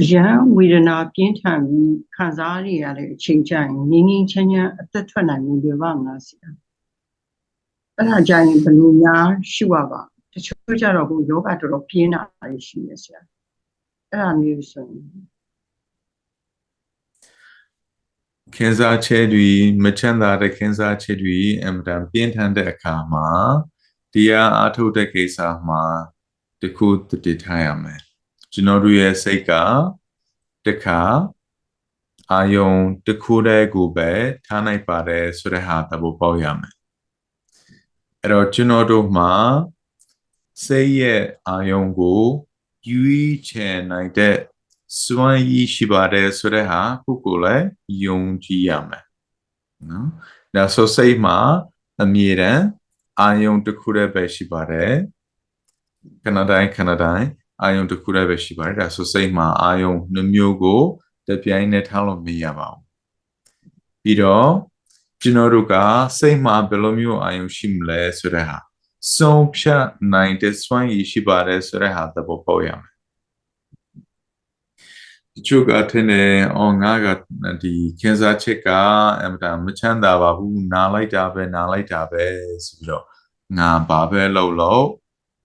အယံဝေဒနာပြင်းထန်ပြီးခံစားရရတဲ့အချိန်ကျရင်ငြင်းငြင်းချမ်းချမ်းအသက်ထွက်နိုင်မှုတွေပါမလားဆရာအဲ့ဒါကြရင်ဘယ်လိုများရှုရပါတချို့ကြတော့ဟိုယောဂတော်တော်ပြင်းတာတွေရှိနေဆရာအဲ့ဒါမျိုးဆိုရင်ခင်စားချက်တွေမချမ်းသာတဲ့ခင်စားချက်တွေအမှန်တန်ပြင်းထန်တဲ့အခါမှာတရားအထုတ်တဲ့ကိစ္စမှာတခုတည်ထားရမယ် ကျွန်တော်တို့ရဲ့စိတ်ကတခါအာယုံတခုတည်းကိုပဲထားနိုင်ပါတယ်ဆိုတဲ့ဟာသဘောပေါက်ရမယ်အဲ့တော့ကျွန်တော်တို့မှာစိတ်ရဲ့အာယုံကိုယူချယ်နိုင်တဲ့စွမ်းရည်ရှိပါတယ်ဆိုတဲ့ဟာကိုကိုလည်းယုံကြည်ရမယ်နော်ဒါဆိုစိတ်မှာအမြဲတမ်းအာယုံတစ်ခုတည်းပဲရှိပါတယ်ခဏတိုင်းခဏတိုင်း အာယုံတစ်ခုတည်းပဲရှိပါတယ်ဒါဆိုစိတ်မှာအာယုံနှမျိုးကိုတပြိုင်နက်ထားလို့မရပါဘူးပြီးတော့ကျွန်တော်တို့ကစိတ်မှာဘယ်လိုမျိုးအာယုံရှိမလဲဆိုတဲ့ဟာဆုံးဖြတ်နိုင်တဲ့စွမ်းရည်ရှိပါတယ်ဆိုတဲ့ဟာသဘောပေါက်ရမယ်တချို့ကထင်တယ်အော်ငါကဒီခင်စားချက်ကအမှန်တမ်းမချမ်းသာပါဘူးနားလိုက်တာပဲနားလိုက်တာပဲဆိုပြီးတော့ငါဘာပဲလုပ်လို့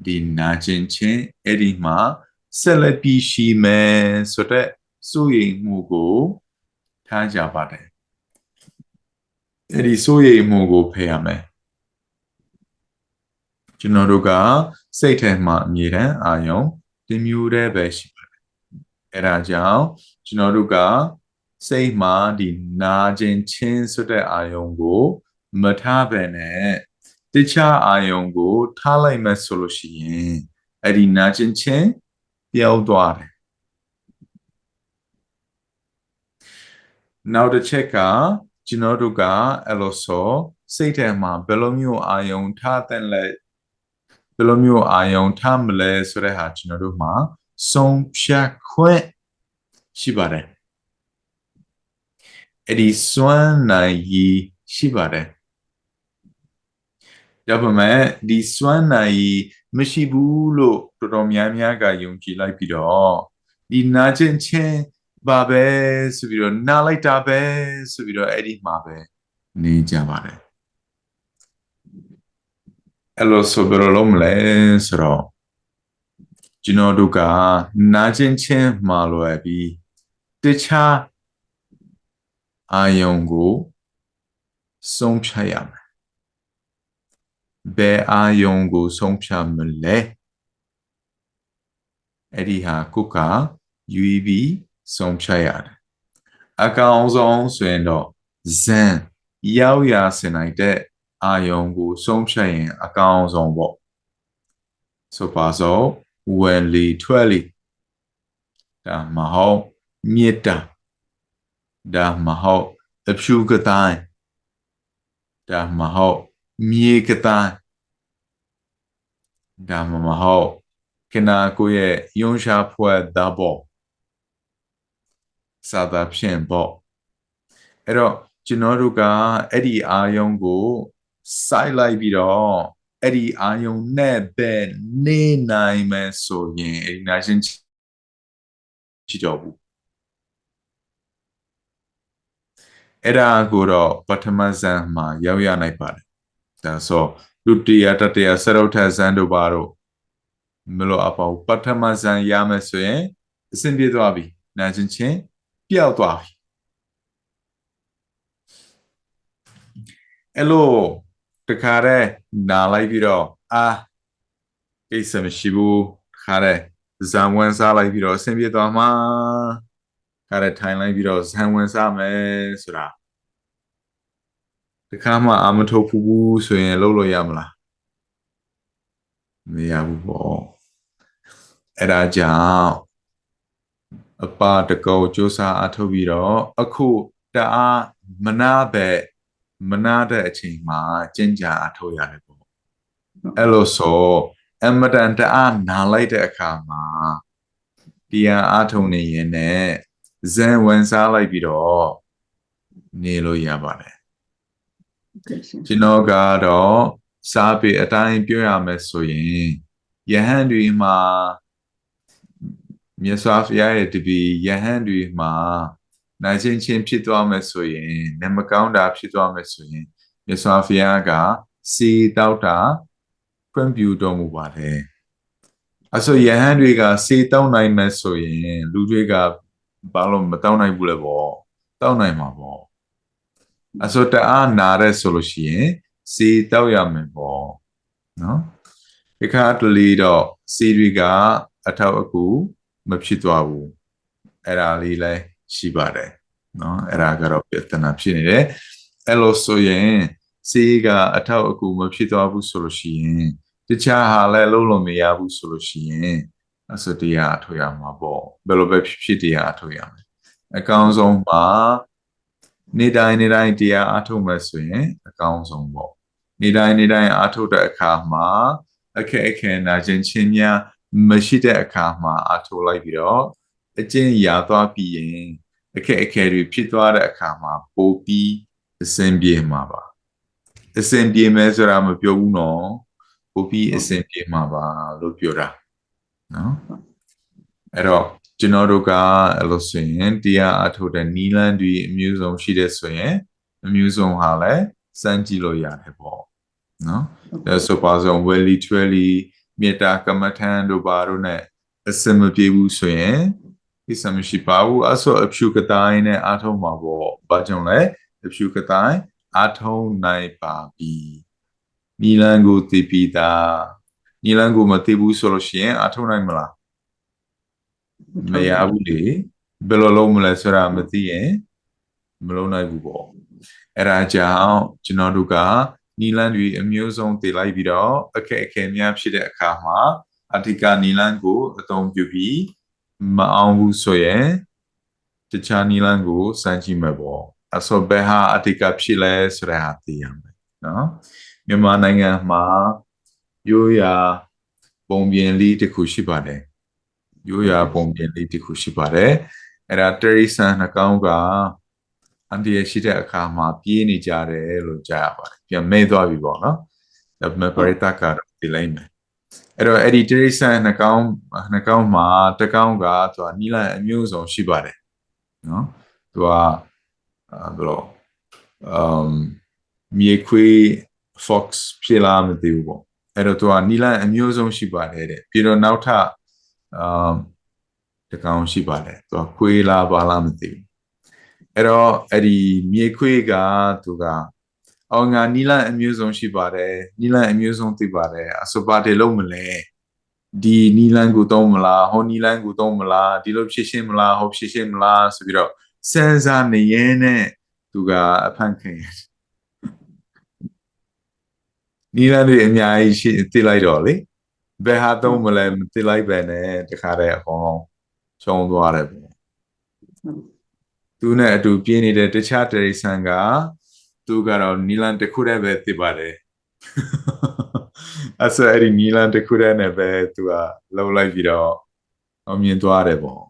ဒီနာကျင်ချင်းအဲ့ဒီမှာဆက်လက်ပြီးရှိမယ်ဆိုတဲ့စိုးရိမ်မှုကိုထားကြပါတယ်အဲ့ဒီစိုးရိမ်မှုကိုဖယ်ရမယ်ကျွန်တော်တို့ကစိတ်ထဲမှာအမြဲတမ်းအာယုံဒီမျိုးတည်းပဲရှိပါတယ်အဲ့ဒါကြောင့်ကျွန်တော်တို့ကစိတ်မှာဒီနာကျင်ချင်းဆိုတဲ့အာယုံကို မထားပဲနဲ့ တခြားအာယုံကို ထားလိုက်မှဆိုလို့ရှိရင်အဲ့ဒီနာကျင်ချင်းပျောက်သွားတယ်နောက်တစ်ချက်ကကျွန်တော်တို့ကအဲ့လိုဆိုစိတ်ထဲမှာဘယ်လိုမျိုးအာယုံထားတဲ့လဲဘယ်လိုမျိုးအာယုံထားမလဲဆိုတဲ့ဟာကျွန်တော်တို့မှာဆုံးဖြတ်ခွင့်ရှိပါတယ်အဲ့ဒီစွမ်းနိုင်ရည်ရှိပါတယ် ဒါပေမဲ့ဒီစွမ်းနိုင်ရည်မရှိဘူးလို့တော်တော်များများကယုံကြည်လိုက်ပြီးတော့ဒီနာကျင်ချင်းပါပဲဆိုပြီးတော့နားလိုက်တာပဲဆိုပြီးတော့အဲ့ဒီမှာပဲနေကြပါတယ်အဲ့လိုဆိုဘယ်လိုလုပ်မလဲဆိုတော့ကျွန်တော်တို့ကနာကျင်ချင်းမှာလွယ်ပြီးတခြားအာယုံကိုဆုံးဖြတ်ရမယ် ဘယ်အာယုံကို ဆုံးဖြတ်မလဲအဲ့ဒီဟာကိုက UEB ဆုံးဖြတ်ရတယ်အကောင်ဆုံးဆိုရင်တော့ဇန်ရောက်ရစင်နိုင်တဲ့အာယုံကို ဆုံးဖြတ်ရင် အကောင်ဆုံးပေါ့ဆိုပါစို့ဝင်လီထွက်လီဒါမဟုတ်မြစ်တာဒါမဟုတ်အဖြူကတိုင်းဒါမဟုတ် မြေကတိုင်းဒါမဟုတ်ကနာကိုရဲ့ယုံရှာဖွဲ့ဒါပေါ့စာသာဖြင့်ပေါ့အဲ့တော့ကျွန်တော်တို့ကအဲ့ဒီအာယုံကို စိုက်လိုက်ပြီးတော့အဲ့ဒီအာယုံနဲ့ပဲနေနိုင်မယ်ဆိုရင်အဲ့ဒီနာရှင်ချီတော့ဘူးအဲ့ဒါကိုတော့ပထမဇန်မှာရောက်ရနိုင်ပါတယ် ဒါဆိုလူတရာတတရာစရုထဇန်တို့ပါတော့မလို့အပေါ့ပထမဇန်ရမယ်ဆိုရင်အဆင်ပြေသွားပြီနာကျင်ချင်းပျောက်သွားပြီအဲ့လိုတခါတည်းနာလိုက်ပြီးတော့အာကိစ္စမရှိဘူးတခါတည်းဇံဝင်စားလိုက်ပြီးတော့အဆင်ပြေသွားမှာခါတဲ့ထိုင်လိုက်ပြီးတော့ဇံဝင်စားမယ်ဆိုတာ တခါမှအာမထုတ်ဘူးဆိုရင်လုပ်လို့ရမလားမရဘူးပေါ့အဲ့ဒါကြောင့်အပတကောစူးစမ်းအထုတ်ပြီးတော့အခုတအားမနာပဲမနာတဲ့အချိန်မှာကျင့်ကြအထုတ်ရတယ်ပေါ့အဲ့လိုဆိုအမတန်တအားနာလိုက်တဲ့အခါမှာတရားအထုတ်နေရင်နဲ့ဇန်ဝင်စားလိုက်ပြီးတော့နေလို့ရပါတယ် ကျွန်တော်ကတော့စားပေအတိုင်းပြောရမယ်ဆိုရင်ယဟန်တွေမှာမြတ်စွာဘုရားရဲ့တပည့်ယဟန်တွေမှာနိုင်ချင်းချင်းဖြစ်သွားမယ်ဆိုရင်နမကောင်းတာဖြစ်သွားမယ်ဆိုရင်မြတ်စွာဘုရားကစီတောက်တာဖွင့်ပြတော်မူပါတယ်အဆိုယဟန်တွေကစီတောက်နိုင်မယ်ဆိုရင်လူတွေကဘာလို့မတောက်နိုင်ဘူးလဲပေါ့တောက်နိုင်မှာပေါ့ အဆိုတအားနာရဲဆိုလို့ရှိရင်စီတောက်ရမယ်ပေါ့နော်ဒီခါတလီတော့စီတွေကအထောက်အကူမဖြစ်သွားဘူးအဲ့ဒါလေးလည်းရှိပါတယ်နော်အဲ့ဒါကတော့ပြဿနာဖြစ်နေတယ်အဲ့လိုဆိုရင်စီကအထောက်အကူမဖြစ်သွားဘူးဆိုလို့ရှိရင်တခြားဟာလည်းလုံးလုံးမရဘူးဆိုလို့ရှိရင်အစတရားအထောက်ရမှာပေါ့ဘယ်လိုပဲဖြစ်ဖြစ်တရားအထောက်ရမယ်အကောင်းဆုံးပါ နေတိုင်းနေတိုင်းတရားအထုတ်မယ်ဆိုရင်အကောင်းဆုံးပေါ့နေတိုင်းနေတိုင်းအထုတ်တဲ့အခါမှာအခက်အခဲနာခြင်းချင်းများမရှိတဲ့အခါမှာအထုတ်လိုက်ပြီးတော့အကျင့်ရာသွားပြီးရင်အခက်အခဲတွေဖြစ်သွားတဲ့အခါမှာပိုပြီးအဆင်ပြေမှာပါအဆင်ပြေမယ်ဆိုတာမပြောဘူးနော်ပိုပြီးအဆင်ပြေမှာပါလို့ပြောတာနော်အဲ့တော့ ကျွန်တော်တို့ကအဲ့လိုဆိုရင်တရားအထုတ်တဲ့နီလန်းတွေအမျိုးစုံရှိတဲ့ဆိုရင်အမျိုးစုံဟာလည်းစမ်းကြည့်လို့ရတယ်ပေါ့နော်ဒါဆိုပါဆုံး welly twelly မေတ္တာကမ္မထံတို့ဘာတို့ ਨੇ အစမပြေဘူးဆိုရင်ဒီစမရှိပါဘူးအဆိုအဖြူကတိုင်းနဲ့အာထုံးမှာပေါ့ဘာကြောင့်လဲအဖြူကတိုင်းအာထုံးနိုင်ပါပြီနီလန်းကိုတည်ပြီးသားနီလန်းကိုမတည်ဘူးဆိုလို့ရှိရင်အာထုံးနိုင်မလား မရဘူးလေဘယ်လိုလုပ်မလဲဆိုတာမသိရင်မလုပ်နိုင်ဘူးပေါ့အဲ့ဒါကြောင့်ကျွန်တော်တို့ကနီလန်းတွေအမျိုးစုံတည်လိုက်ပြီးတော့အခက်အခဲများဖြစ်တဲ့အခါမှာအဓိကနီလန်းကိုအသုံးပြုပြီးမအောင်ဘူးဆိုရင်တခြားနီလန်းကိုစမ်းကြည့်မယ်ပေါ့အစောဘယ်ဟာအဓိကဖြစ်လဲဆိုတဲ့ဟာသိရမယ်နော်မြန်မာနိုင်ငံမှာရိုးရာပုံပြင်လေးတစ်ခုရှိပါတယ် ရိုးရာပုံပြင်လေးတစ်ခုရှိပါတယ်အဲ့ဒါတရိษံနှကောင်းကအန်ဒီရရှိတဲ့အခါမှာပြေးနေကြတယ်လို့ကြားရပါတယ်ပြန်မဲသွားပြီပေါ့နော်ဒါပေမဲ့ပရိသတ်ကတော့ဒီလိုက်မယ်အဲ့တော့အဲ့ဒီတရိษံနှကောင်းနှကောင်းမှာတကောင်းကသူကနီလန်အမျိုးစုံရှိပါတယ်နော်သူကအာဘယ်လို um မြေခွေး fox ဖြစ်လာမသိဘူးပေါ့အဲ့တော့သူကနီလန်အမျိုးစုံရှိပါတယ်တဲ့ပြီးတော့နောက်ထပ် um တကောင်ရှိပါတယ်သူကခွေးလားဘာလားမသိဘူးအဲ့တော့အဲ့ဒီမြေခွေးကသူကအော်ငါနီလန်အမျိုးစုံရှိပါတယ်နီလန်အမျိုးစုံသိပါတယ်အစပါတေလုံးမလဲဒီနီလန်ကိုတုံးမလားဟိုနီလန်ကိုတုံးမလားဒီလိုဖြစ်ရှင်းမလားဟိုဖြစ်ရှင်းမလားဆိုပြီးတော့စန်းစားနေရင်နဲ့သူကအဖန်ခင်နီလန်တွေအများကြီးရှိသိလိုက်တော့လေ ဘယ်ဟာတုံးမလဲမသိလိုက်ပဲနဲ့တခါတည်းအကုန်လုံးချုံသွားတယ်ပေါ့သူနဲ့အတူပြင်းနေတဲ့တခြားတရိษံကသူကတော့နီလန်တစ်ခုတည်းပဲသိပါတယ်အဲ့ဆိုအဲ့ဒီနီလန်တစ်ခုတည်းနဲ့ပဲသူကလှုပ်လိုက်ပြီးတော့အောင်မြင်သွားတယ်ပေါ့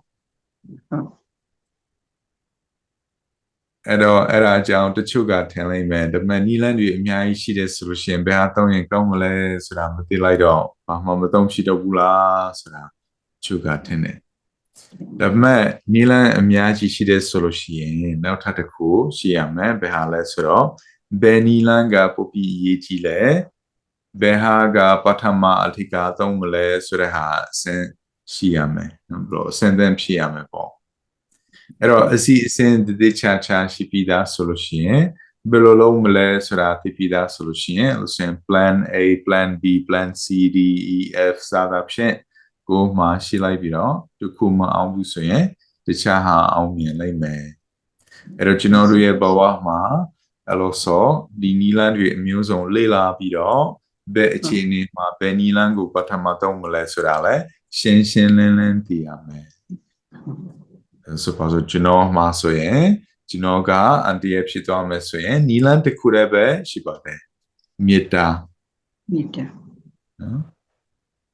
အဲ့တော့အဲ့ဒါအကြောင်းတချို့ကထင်လိုက်မယ်ဒါပေမဲ့နီလန်တွေအများကြီးရှိတယ်ဆိုလို့ရှိရင်ဘယ်ဟာသုံးရင်ကောင်းမလဲဆိုတာမသိလိုက်တော့ဘာမှမသုံးဖြစ်တော့ဘူးလားဆိုတာတချို့ကထင်တယ်ဒါပေမဲ့နီလန်အများကြီးရှိတယ်ဆိုလို့ရှိရင်နောက်ထပ်တစ်ခုရှိရမယ်ဘယ်ဟာလဲဆိုတော့ဘယ်နီလန်ကပိုပြီးအရေးကြီးလဲဘယ်ဟာကပထမအထကသုံးမလဲဆိုတဲ့ဟာအစင်ရှိရမယ်နော်ဘလို့အစင်သင်ဖြစ်ရမယ်ပေါ့ အဲ့တော့အစီအစဉ်တည်ချာချာရှိပြီးသားဆိုလို့ရှိရင်ဘယ်လိုလုပ်မလဲဆိုတာသိပြီးသားဆိုလို့ရှိရင်လို့ဆိုရင် plan A plan B plan C D E F စသဖြင့်ကိုမှရှိလိုက်ပြီးတော့ဒီခုမအောင်ဘူးဆိုရင်တခြားဟာအောင်မြင်လိုက်မယ်အဲ့တော့ကျွန်တော်တို့ရဲ့ဘဝမှာအဲ့လိုဆိုဒီနီလန်းတွေအမျိုးစုံလေ့လာပြီးတော့ဘယ်အခြေအနေမှာဘယ်နီလန်းကိုပထမတော့မလဲဆိုတာလဲရှင်းရှင်းလင်းလင်းသိရမယ် ဆိုပါစို့ကျွန်တော်မှာဆိုရင်ကျွန်တော်ကအန်တီရဖြစ်သွားမယ်ဆိုရင်နီလန်းတစ်ခုတည်းပဲရှိပါတယ်မေတ္တာမေတ္တာနော်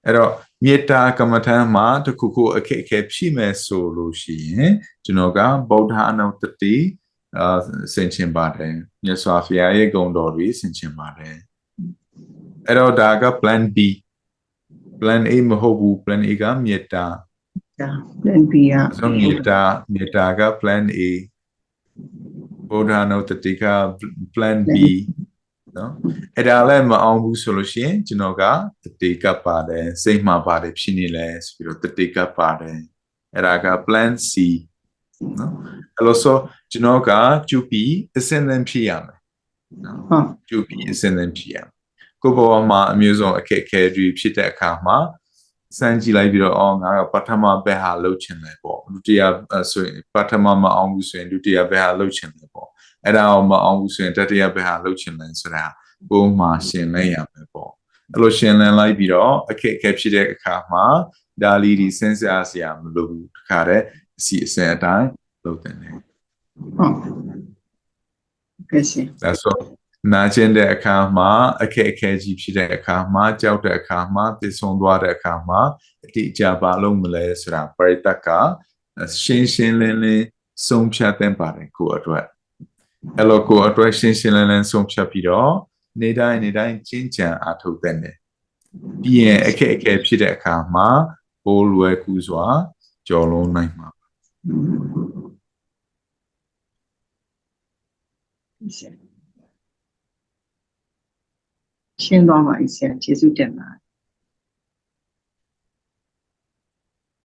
အဲ့တော့မေတ္တာကမ္မထံမှာတခုခုအခက်အခဲဖြစ်မယ်ဆိုလို့ရှိရင်ကျွန်တော်ကဗုဒ္ဓအနုတ္တိအာဆင်ခြင်ပါတယ်မြတ်စွာဘုရားရဲ့ဂုဏ်တော်တွေဆင်ခြင်ပါတယ်အဲ့တော့ဒါက plan B plan A မဟုတ်ဘူး plan A ကမေတ္တာ ဒါ plan B ကအဆုံးမေတ္တာမေတ္တာက plan A ဗုဒ္ဓနုတ္တိက plan B နော်အဲ့ဒါလည်းမအောင်ဘူးဆိုလို့ရှိရင်ကျွန်တော်ကတတိကပ်ပါတယ်စိတ်မှာပါတယ်ဖြစ်နေလဲဆိုပြီးတော့တတိကပ်ပါတယ်အဲ့ဒါက plan C နော်အဲ့လိုဆိုကျွန်တော်ကကျူပီအစင်းသင်ဖြစ်ရမယ်နော်ဟုတ်ကျူပီအစင်းသင်ဖြစ်ရမယ်ကိုယ့်ဘဝမှာအမျိုးဆုံးအခက်အခဲတွေဖြစ်တဲ့အခါမှာ စမ်းကြည့်လိုက်ပြီးတော့အော်ငါကပထမဘက်ဟာလှုပ်ချင်တယ်ပေါ့ဒုတိယအဲ့ဆိုရင်ပထမမအောင်ဘူးဆိုရင်ဒုတိယဘက်ဟာလှုပ်ချင်တယ်ပေါ့အဲ့ဒါအောင်မအောင်ဘူးဆိုရင်တတိယဘက်ဟာလှုပ်ချင်တယ်ဆိုတာကိုယ်မှာရှင်းလဲရမယ်ပေါ့အဲ့လိုရှင်းလင်းလိုက်ပြီးတော့အခက်အခဲဖြစ်တဲ့အခါမှာဒါလီဒီစဉ်းစားစရာမလိုဘူးတခါတည်းအစီအစဉ်အတိုင်းလုပ်တယ်ဟုတ်ကဲ့ရှင်ဒါဆို နာကျင်တဲ့အခါမှာအခက်အခဲကြီးဖြစ်တဲ့အခါမှာကြောက်တဲ့အခါမှာတည်ဆုံသွားတဲ့အခါမှာအတိအကျဘာလုပ်မလဲဆိုတာပရိသတ်ကရှင်းရှင်းလင်းလင်းဆုံးဖြတ်တဲ့ပါတယ်ကိုယ့်အတွက်အဲ့လိုကိုယ့်အတွက်ရှင်းရှင်းလင်းလင်းဆုံးဖြတ်ပြီးတော့နေတိုင်းနေတိုင်းကျင့်ကြံအားထုတ်တဲ့နေပြီးရင်အခက်အခဲဖြစ်တဲ့အခါမှာပိုးလွယ်ကူစွာကြော်လွန်နိုင်မှာရှင် ရှင်းသွားပါပြီဆရာကျေးဇူးတင်ပါတယ်